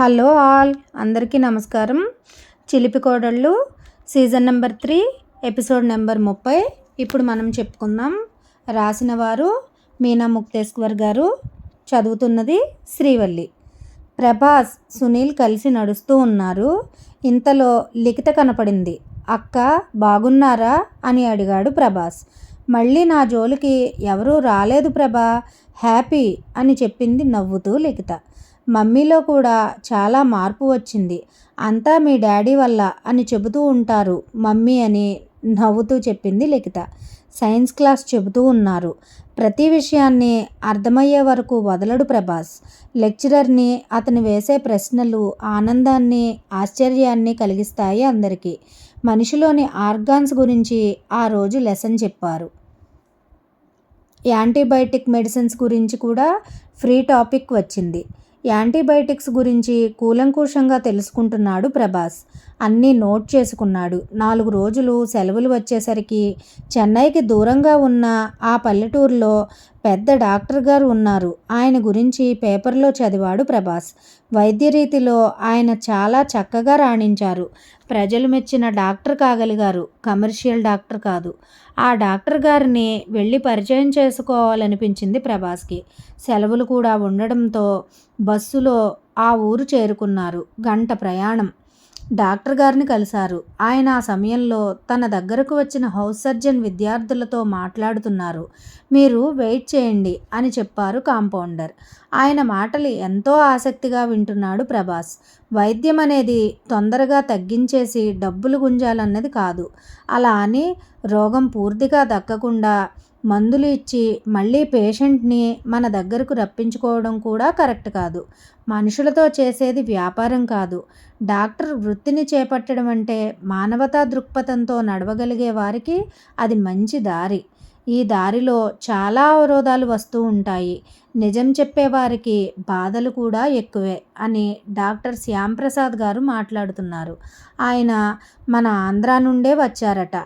Hello all అందరికీ నమస్కారం. Chilipi Kodallu season number three episode number ముప్పై. ఇప్పుడు మనం చెప్పుకుందాం. రాసిన వారు మీనా ముక్తేశ్వర్ గారు చదువుతున్నది శ్రీవల్లి. ప్రభాస్ సునీల్ కలిసి నడుస్తూ ఉన్నారు. ఇంతలో లిఖిత కనపడింది. అక్క బాగున్నారా? అని అడిగాడు ప్రభాస్. మళ్ళీ నా జోలికి ఎవరూ రాలేదు ప్రభా హ్యాపీ అని చెప్పింది నవ్వుతూ లిఖిత. మమ్మీలో కూడా చాలా మార్పు వచ్చింది. అంతా మీ డాడీ వల్ల అని చెబుతూ ఉంటారు. మమ్మీ అని నవ్వుతూ చెప్పింది లిఖిత. సైన్స్ క్లాస్ చెబుతూ ఉన్నారు. ప్రతి విషయాన్ని అర్థమయ్యే వరకు వదలడు ప్రభాస్. లెక్చరర్ని అతను వేసే ప్రశ్నలు ఆనందాన్ని ఆశ్చర్యాన్ని కలిగిస్తాయి అందరికీ. మనిషిలోని ఆర్గాన్స్ గురించి ఆ రోజు లెసన్ చెప్పారు. యాంటీబయాటిక్ మెడిసిన్స్ గురించి కూడా ఫ్రీ టాపిక్ వచ్చింది. యాంటీబయాటిక్స్ గురించి కూలంకూషంగా తెలుసుకుంటున్నాడు ప్రభాస్. అన్నీ నోట్ చేసుకున్నాడు. నాలుగు రోజులు సెలవులు వచ్చేసరికి చెన్నైకి దూరంగా ఉన్న ఆ పల్లెటూరులో పెద్ద డాక్టర్ గారు ఉన్నారు. ఆయన గురించి పేపర్లో చదివాడు ప్రభాస్. వైద్య రీతిలో ఆయన చాలా చక్కగా రాణించారు. ప్రజలు మెచ్చిన డాక్టర్ కాగలిగారు. కమర్షియల్ డాక్టర్ కాదు. ఆ డాక్టర్ గారిని వెళ్ళి పరిచయం చేసుకోవాలనిపించింది ప్రభాస్కి. సెలవులు కూడా ఉండడంతో బస్సులో ఆ ఊరు చేరుకున్నారు. గంట ప్రయాణం. డాక్టర్ గారిని కలిశారు. ఆయన ఆ సమయంలో తన దగ్గరకు వచ్చిన హౌస్ సర్జన్ విద్యార్థులతో మాట్లాడుతున్నారు. మీరు వెయిట్ చేయండి అని చెప్పారు కాంపౌండర్. ఆయన మాటలు ఎంతో ఆసక్తిగా వింటున్నాడు ప్రభాస్. వైద్యం అనేది తొందరగా తగ్గించేసి డబ్బులు గుంజాలన్నది కాదు. అలా అని రోగం పూర్తిగా దక్కకుండా మందులు ఇచ్చి మళ్ళీ పేషెంట్ని మన దగ్గరకు రప్పించుకోవడం కూడా కరెక్ట్ కాదు. మనుషులతో చేసేది వ్యాపారం కాదు. డాక్టర్ వృత్తిని చేపట్టడం అంటే మానవతా దృక్పథంతో నడవగలిగే వారికి అది మంచి దారి. ఈ దారిలో చాలా అవరోధాలు వస్తూ ఉంటాయి. నిజం చెప్పేవారికి బాధలు కూడా ఎక్కువే అని డాక్టర్ శ్యాంప్రసాద్ గారు మాట్లాడుతున్నారు. ఆయన మన ఆంధ్రా నుండే వచ్చారట.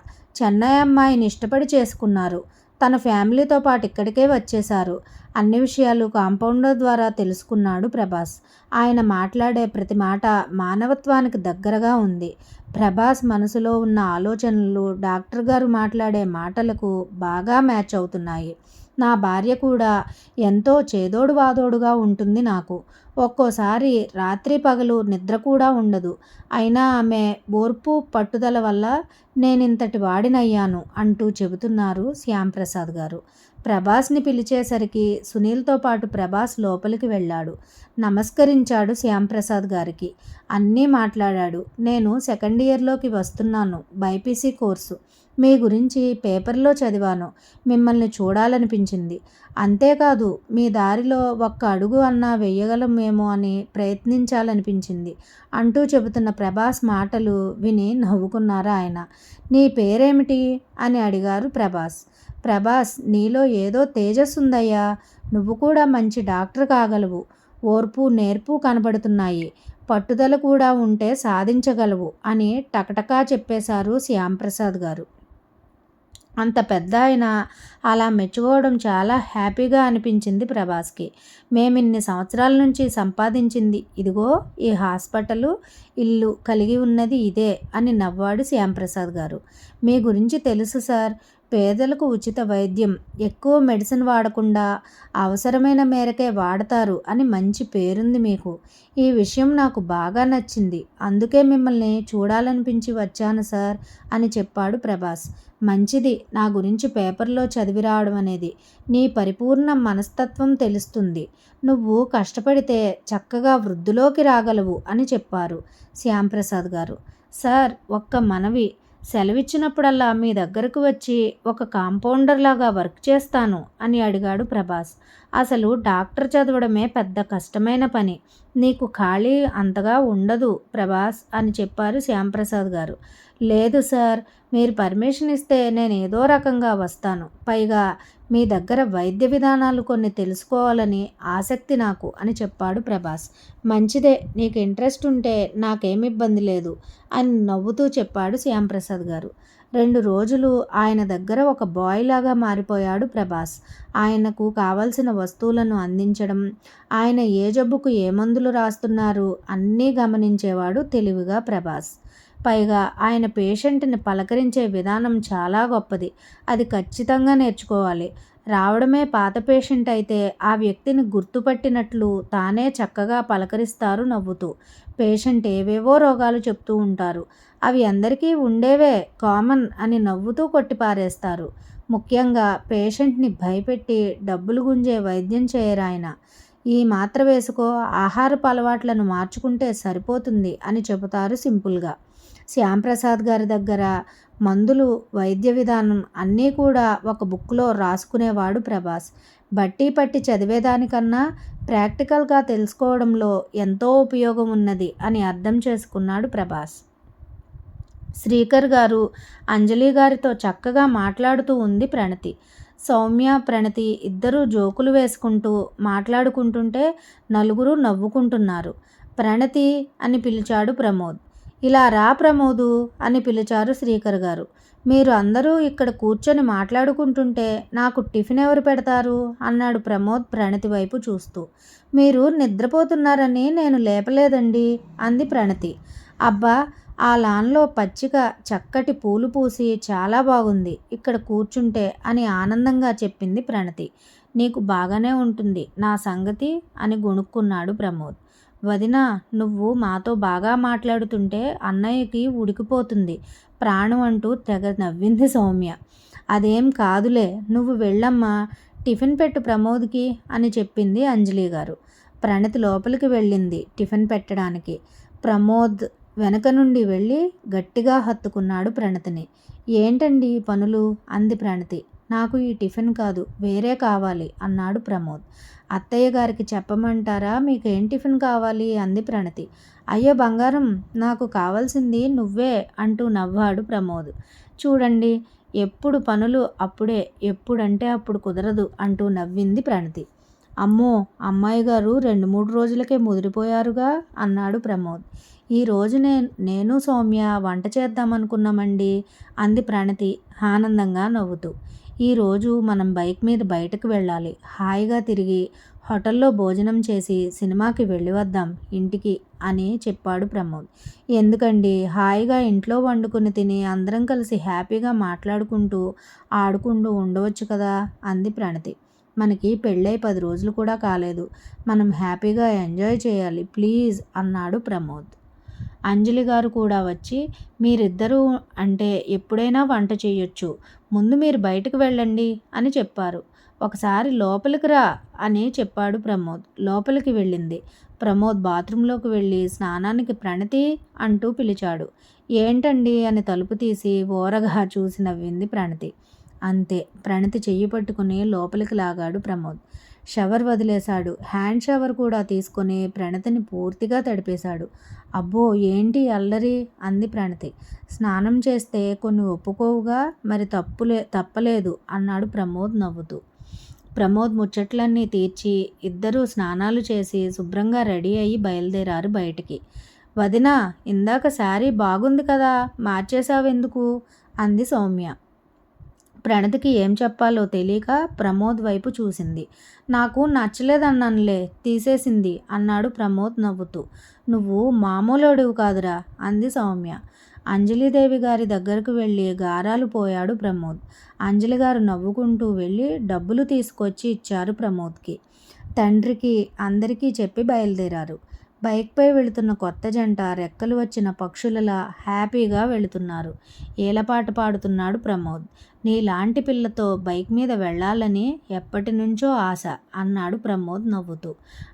చెన్నై అమ్మాయిని ఇష్టపడి చేసుకున్నారు. తన ఫ్యామిలీతో పాటు ఇక్కడికే వచ్చేశారు. అన్ని విషయాలు కాంపౌండర్ ద్వారా తెలుసుకున్నాడు ప్రభాస్. ఆయన మాట్లాడే ప్రతి మాట మానవత్వానికి దగ్గరగా ఉంది. ప్రభాస్ మనసులో ఉన్న ఆలోచనలు డాక్టర్ గారు మాట్లాడే మాటలకు బాగా మ్యాచ్ అవుతున్నాయి. నా భార్య కూడా ఎంతో చేదోడు వాదోడుగా ఉంటుంది నాకు. ఒక్కోసారి రాత్రి పగలు నిద్ర కూడా ఉండదు. అయినా ఆమె ఓర్పు పట్టుదల వల్ల నేనింతటి వాడినయ్యాను అంటూ చెబుతున్నారు శ్యాంప్రసాద్ గారు. ప్రభాస్ని పిలిచేసరికి సునీల్తో పాటు ప్రభాస్ లోపలికి వెళ్ళాడు. నమస్కరించాడు శ్యాంప్రసాద్ గారికి. అన్నీ మాట్లాడాడు. నేను సెకండ్ ఇయర్లోకి వస్తున్నాను. BiPC course. మీ గురించి పేపర్లో చదివాను. మిమ్మల్ని చూడాలనిపించింది. అంతేకాదు మీ దారిలో ఒక్క అడుగు అన్నా వేయగలమేమో అని ప్రయత్నించాలనిపించింది. అంటూ చెబుతున్న ప్రభాస్ మాటలు విని నవ్వుకున్నారు ఆయన. నీ పేరేమిటి? అని అడిగారు ప్రభాస్. ప్రభాస్ నీలో ఏదో తేజస్సు ఉందయ్యా. నువ్వు కూడా మంచి డాక్టర్ కాగలవు. ఓర్పు నేర్పు కనబడుతున్నాయి. పట్టుదల కూడా ఉంటే సాధించగలవు అని టకటకా చెప్పేశారు శ్యాంప్రసాద్ గారు. అంత పెద్ద ఆయన అలా మెచ్చుకోవడం చాలా హ్యాపీగా అనిపించింది ప్రభాస్కి. మేము ఇన్ని సంవత్సరాల నుంచి సంపాదించింది. ఇదిగో ఈ హాస్పిటల్ ఇల్లు కలిగి ఉన్నది ఇదే అని నవ్వాడు శ్యాంప్రసాద్ గారు. మీ గురించి తెలుసు సార్. పేదలకు ఉచిత వైద్యం ఎక్కువ మెడిసిన్ వాడకుండా అవసరమైన మేరకే వాడతారు అని మంచి పేరుంది మీకు. ఈ విషయం నాకు బాగా నచ్చింది. అందుకే మిమ్మల్ని చూడాలనిపించి వచ్చాను సార్ అని చెప్పాడు ప్రభాస్. మంచిది. నా గురించి పేపర్లో చదివి రావడం అనేది నీ పరిపూర్ణ మనస్తత్వం తెలుస్తుంది. నువ్వు కష్టపడితే చక్కగా వృద్ధిలోకి రాగలవు అని చెప్పారు శ్యాంప్రసాద్ గారు. సార్ ఒక్క మనవి. సెలవిచ్చినప్పుడల్లా మీ దగ్గరకు వచ్చి ఒక కాంపౌండర్ లాగా వర్క్ చేస్తాను అని అడిగాడు ప్రభాస్. అసలు డాక్టర్ చదవడమే పెద్ద కష్టమైన పని. నీకు ఖాళీ అంతగా ఉండదు ప్రభాస్ అని చెప్పారు శ్యాంప్రసాద్ గారు. లేదు సార్ మీరు పర్మిషన్ ఇస్తే నేను ఏదో రకంగా వస్తాను. పైగా మీ దగ్గర వైద్య విధానాలు కొన్ని తెలుసుకోవాలని ఆసక్తి నాకు అని చెప్పాడు ప్రభాస్. మంచిదే నీకు ఇంట్రెస్ట్ ఉంటే నాకేమి ఇబ్బంది లేదు అని నవ్వుతూ చెప్పాడు శ్యాంప్రసాద్ గారు. రెండు రోజులు ఆయన దగ్గర ఒక బాయ్ లాగా మారిపోయాడు ప్రభాస్. ఆయనకు కావలసిన వస్తువులను అందించడం ఆయన ఏ జబ్బుకు ఏ మందులు రాస్తున్నారు అన్నీ గమనించేవాడు తెలివిగా ప్రభాస్. పైగా ఆయన పేషెంట్ని పలకరించే విధానం చాలా గొప్పది. అది ఖచ్చితంగా నేర్చుకోవాలి. రావడమే పాత పేషెంట్ అయితే ఆ వ్యక్తిని గుర్తుపట్టినట్లు తానే చక్కగా పలకరిస్తారు నవ్వుతూ. పేషెంట్ ఏవేవో రోగాలు చెప్తూ ఉంటారు. అవి అందరికీ ఉండేవే కామన్ అని నవ్వుతూ కొట్టిపారేస్తారు. ముఖ్యంగా పేషెంట్ని భయపెట్టి డబ్బులు గుంజే వైద్యం చేయరాయన ఈ మాత్ర వేసుకో ఆహారపు అలవాట్లను మార్చుకుంటే సరిపోతుంది అని చెబుతారు సింపుల్గా. శ్యాంప్రసాద్ గారి దగ్గర మందులు వైద్య విధానం అన్నీ కూడా ఒక బుక్లో రాసుకునేవాడు ప్రభాస్. బట్టి పట్టి చదివేదానికన్నా ప్రాక్టికల్గా తెలుసుకోవడంలో ఎంతో ఉపయోగం ఉన్నది అని అర్థం చేసుకున్నాడు ప్రభాస్. శ్రీకర్ గారు అంజలి గారితో చక్కగా మాట్లాడుతూ ఉంది ప్రణతి. సౌమ్య ప్రణతి ఇద్దరూ జోకులు వేసుకుంటూ మాట్లాడుకుంటుంటే నలుగురు నవ్వుకుంటున్నారు. ప్రణతి అని పిలిచాడు ప్రమోద్. ఇలా రా ప్రమోదు అని పిలిచారు శ్రీకర్ గారు. మీరు అందరూ ఇక్కడ కూర్చొని మాట్లాడుకుంటుంటే నాకు టిఫిన్ ఎవరు పెడతారు? అన్నాడు ప్రమోద్ ప్రణతి వైపు చూస్తూ. మీరు నిద్రపోతున్నారని నేను లేపలేదండి అంది ప్రణతి. అబ్బా ఆ లాన్లో పచ్చిక చక్కటి పూలు పూసి చాలా బాగుంది. ఇక్కడ కూర్చుంటే అని ఆనందంగా చెప్పింది ప్రణతి. నీకు బాగానే ఉంటుంది నా సంగతి అని గుణుక్కున్నాడు ప్రమోద్. వదిన నువ్వు మాతో బాగా మాట్లాడుతుంటే అన్నయ్యకి ఉడికిపోతుంది. ప్రాణం అంటూ తెగ నవ్వింది సౌమ్య. అదేం కాదులే నువ్వు వెళ్ళమ్మా టిఫిన్ పెట్టు ప్రమోద్కి అని చెప్పింది అంజలి గారు. ప్రణతి లోపలికి వెళ్ళింది టిఫిన్ పెట్టడానికి. ప్రమోద్ వెనక నుండి వెళ్ళి గట్టిగా హత్తుకున్నాడు ప్రణతిని. ఏంటండి పనులు? అంది ప్రణతి. నాకు ఈ టిఫిన్ కాదు వేరే కావాలి అన్నాడు ప్రమోద్. అత్తయ్య గారికి చెప్పమంటారా? మీకు ఏం టిఫిన్ కావాలి? అంది ప్రణతి. అయ్యో బంగారం నాకు కావాల్సింది నువ్వే అంటూ నవ్వాడు ప్రమోద్. చూడండి ఎప్పుడు పనులు అప్పుడే ఎప్పుడంటే అప్పుడు కుదరదు అంటూ నవ్వింది ప్రణతి. అమ్మో అమ్మాయి గారు రెండు మూడు రోజులకే ముదిరిపోయారుగా అన్నాడు ప్రమోద్. ఈ రోజు నేను సౌమ్య వంట చేద్దామనుకున్నామండి అంది ప్రణతి ఆనందంగా నవ్వుతూ. ఈరోజు మనం బైక్ మీద బయటకు వెళ్ళాలి. హాయిగా తిరిగి హోటల్లో భోజనం చేసి సినిమాకి వెళ్ళి వద్దాం ఇంటికి అని చెప్పాడు ప్రమోద్. ఎందుకండి? హాయిగా ఇంట్లో వండుకుని తిని అందరం కలిసి హ్యాపీగా మాట్లాడుకుంటూ ఆడుకుంటూ ఉండవచ్చు కదా? అంది ప్రణతి. మనకి పెళ్ళై పది రోజులు కూడా కాలేదు. మనం హ్యాపీగా ఎంజాయ్ చేయాలి. ప్లీజ్ అన్నాడు ప్రమోద్. అంజలి గారు కూడా వచ్చి మీరిద్దరూ అంటే ఎప్పుడైనా వంట చేయొచ్చు ముందు మీరు బయటకు వెళ్ళండి అని చెప్పారు. ఒకసారి లోపలికి రా అని చెప్పాడు ప్రమోద్. లోపలికి వెళ్ళింది. ప్రమోద్ బాత్రూంలోకి వెళ్ళి స్నానానికి ప్రణతి అంటూ పిలిచాడు. ఏంటండి అని తలుపు తీసి ఓరగా చూసి నవ్వింది ప్రణతి. అంతే ప్రణతి చెయ్యి పట్టుకుని లోపలికి లాగాడు ప్రమోద్. షవర్ వదిలేశాడు. హ్యాండ్ షవర్ కూడా తీసుకుని ప్రణతిని పూర్తిగా తడిపేశాడు. అబ్బో ఏంటి అల్లరి? అంది ప్రణతి. స్నానం చేస్తే కొన్ని ఒప్పుకోవుగా? మరి తప్పులే తప్పలేదు అన్నాడు ప్రమోద్ నవ్వుతూ. ప్రమోద్ ముచ్చట్లన్నీ తీర్చి ఇద్దరూ స్నానాలు చేసి శుభ్రంగా రెడీ అయ్యి బయలుదేరారు బయటికి. వదినా ఇందాక శారీ బాగుంది కదా మార్చేశావెందుకు? అంది సౌమ్య. ప్రణతికి ఏం చెప్పాలో తెలియక ప్రమోద్ వైపు చూసింది. నాకు నచ్చలేదన్నానులే తీసేసింది అన్నాడు ప్రమోద్ నవ్వుతూ. నువ్వు మామూలుడు కాదురా అంది సౌమ్య. అంజలిదేవి గారి దగ్గరకు వెళ్ళి గారాలు పోయాడు ప్రమోద్. అంజలి గారు నవ్వుకుంటూ వెళ్ళి డబ్బులు తీసుకొచ్చి ఇచ్చారు ప్రమోద్కి. తండ్రికి అందరికీ చెప్పి బయలుదేరారు. బైక్పై వెళుతున్న కొత్త జంట రెక్కలు వచ్చిన పక్షులలా హ్యాపీగా వెళుతున్నారు. ఏలపాట పాడుతున్నాడు ప్రమోద్. నీలాంటి పిల్లతో బైక్ మీద వెళ్ళాలని ఎప్పటి నుంచో ఆశ అన్నాడు ప్రమోద్ నవ్వుతూ.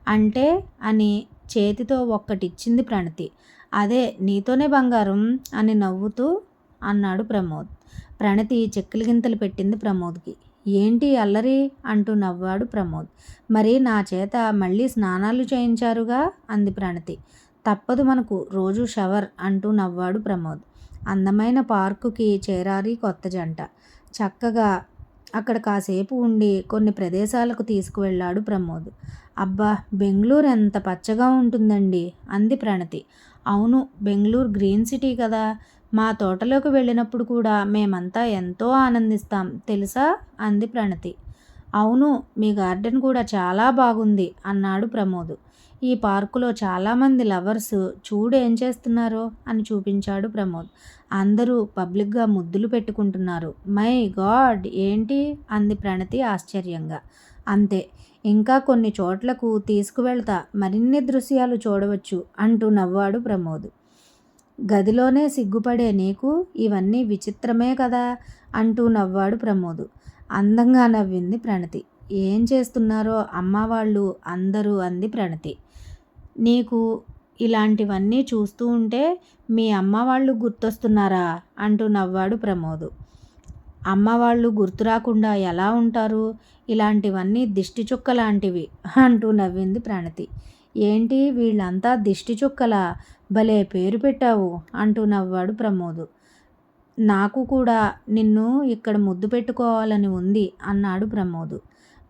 అంటే అని చేతితో ఒక్కటిచ్చింది ప్రణతి. అదే నీతోనే బంగారం అని నవ్వుతూ అన్నాడు ప్రమోద్. ప్రణతి చెక్కలి గింతలు పెట్టింది ప్రమోద్కి. ఏంటి అల్లరి? అంటూ నవ్వాడు ప్రమోద్. మరి నా చేత మళ్ళీ స్నానాలు చేయించారుగా? అంది ప్రణతి. తప్పదు మనకు రోజు షవర్ అంటూ నవ్వాడు ప్రమోద్. అందమైన పార్కుకి చేరారి కొత్త జంట. చక్కగా అక్కడ కాసేపు ఉండి కొన్ని ప్రదేశాలకు తీసుకువెళ్ళాడు ప్రమోద్. అబ్బా బెంగళూరు ఎంత పచ్చగా ఉంటుందండి అంది ప్రణతి. అవును బెంగళూరు గ్రీన్ సిటీ కదా. మా తోటలోకి వెళ్ళినప్పుడు కూడా మేమంతా ఎంతో ఆనందిస్తాం తెలుసా? అంది ప్రణతి. అవును మీ గార్డెన్ కూడా చాలా బాగుంది అన్నాడు ప్రమోద్. ఈ పార్కులో చాలామంది లవర్స్ చూడు ఏం చేస్తున్నారో అని చూపించాడు ప్రమోద్. అందరూ పబ్లిక్గా ముద్దులు పెట్టుకుంటున్నారు. మై గాడ్ ఏంటి? అంది ప్రణతి ఆశ్చర్యంగా. అంతే ఇంకా కొన్ని చోట్లకు తీసుకువెళ్తా మరిన్ని దృశ్యాలు చూడవచ్చు అంటూ నవ్వాడు ప్రమోద్. గదిలోనే సిగ్గుపడే నీకు ఇవన్నీ విచిత్రమే కదా అంటూ నవ్వాడు ప్రమోద్. అందంగా నవ్వింది ప్రణతి. ఏం చేస్తున్నారో అమ్మ వాళ్ళు అందరూ అంది ప్రణతి. నీకు ఇలాంటివన్నీ చూస్తూ ఉంటే మీ అమ్మ వాళ్ళు గుర్తొస్తున్నారా అంటూ నవ్వాడు ప్రమోద్. అమ్మ వాళ్ళు గుర్తు రాకుండా ఎలా ఉంటారు? ఇలాంటివన్నీ దిష్టి చుక్క లాంటివి అంటూ నవ్వింది ప్రణతి. ఏంటి వీళ్ళంతా దిష్టి చుక్కలా భలే పేరు పెట్టావు అంటూ నవ్వాడు ప్రమోద్. నాకు కూడా నిన్ను ఇక్కడ ముద్దు పెట్టుకోవాలని ఉంది అన్నాడు ప్రమోద్.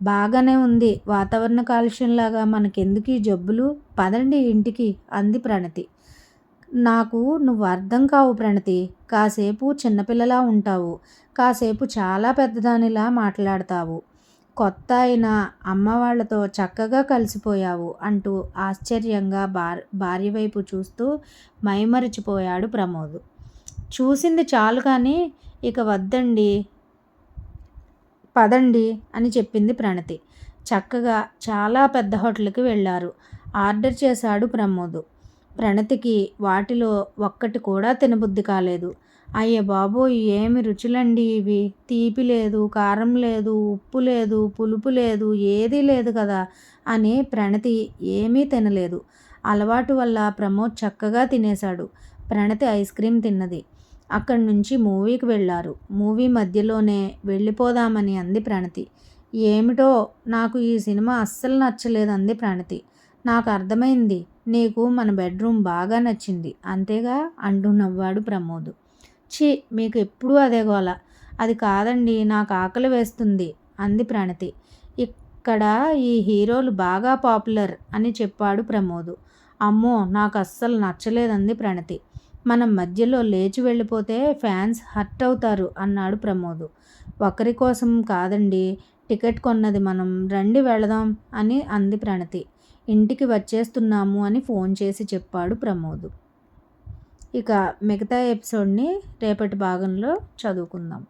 బాగానే ఉంది వాతావరణ కాలుష్యంలాగా మనకెందుకు ఈ జబ్బులు? పదండి ఇంటికి అంది ప్రణతి. నాకు నువ్వు అర్థం కావు ప్రణతి కాసేపు చిన్నపిల్లలా ఉంటావు కాసేపు చాలా పెద్దదానిలా మాట్లాడతావు. కొత్త అయిన అమ్మ వాళ్ళతో చక్కగా కలిసిపోయావు అంటూ ఆశ్చర్యంగా భార్ భార్య వైపు చూస్తూ మైమరిచిపోయాడు ప్రమోద్. చూసింది చాలు కానీ ఇక వద్దండి పదండి అని చెప్పింది ప్రణతి. చక్కగా చాలా పెద్ద హోటల్కి వెళ్ళారు. ఆర్డర్ చేశాడు ప్రమోద్. ప్రణతికి వాటిలో ఒక్కటి కూడా తినబుద్ధి కాలేదు. అయ్య బాబోయ్ ఏమి రుచులండి ఇవి? తీపి లేదు కారం లేదు ఉప్పు లేదు పులుపు లేదు ఏదీ లేదు కదా అని ప్రణతి ఏమీ తినలేదు. అలవాటు వల్ల ప్రమోద్ చక్కగా తినేశాడు. ప్రణతి ఐస్ క్రీమ్ తిన్నది. అక్కడి నుంచి మూవీకి వెళ్ళారు మూవీ మధ్యలోనే వెళ్ళిపోదామని అంది ప్రణతి. ఏమిటో నాకు ఈ సినిమా అస్సలు నచ్చలేదు అంది ప్రణతి. నాకు అర్థమైంది నీకు మన బెడ్రూమ్ బాగా నచ్చింది అంతేగా అంటూ నవ్వాడు ప్రమోద్. ఛీ మీకు ఎప్పుడూ అదే గోల. అది కాదండి నాకు ఆకలి వేస్తుంది అంది ప్రణతి. ఇక్కడ ఈ హీరోలు బాగా పాపులర్ అని చెప్పాడు ప్రమోద్. అమ్మో నాకు అస్సలు నచ్చలేదంది ప్రణతి. మనం మధ్యలో లేచి వెళ్ళిపోతే ఫ్యాన్స్ హర్ట్ అవుతారు అన్నాడు ప్రమోద్. ఒకరి కోసం కాదండి టికెట్ కొన్నది మనం రండి వెళదాం అని అంది ప్రణతి. ఇంటికి వచ్చేస్తున్నాము అని ఫోన్ చేసి చెప్పాడు ప్రమోద్. ఇక మిగతా ఎపిసోడ్ని రేపటి భాగంలో చదువుకుందాం.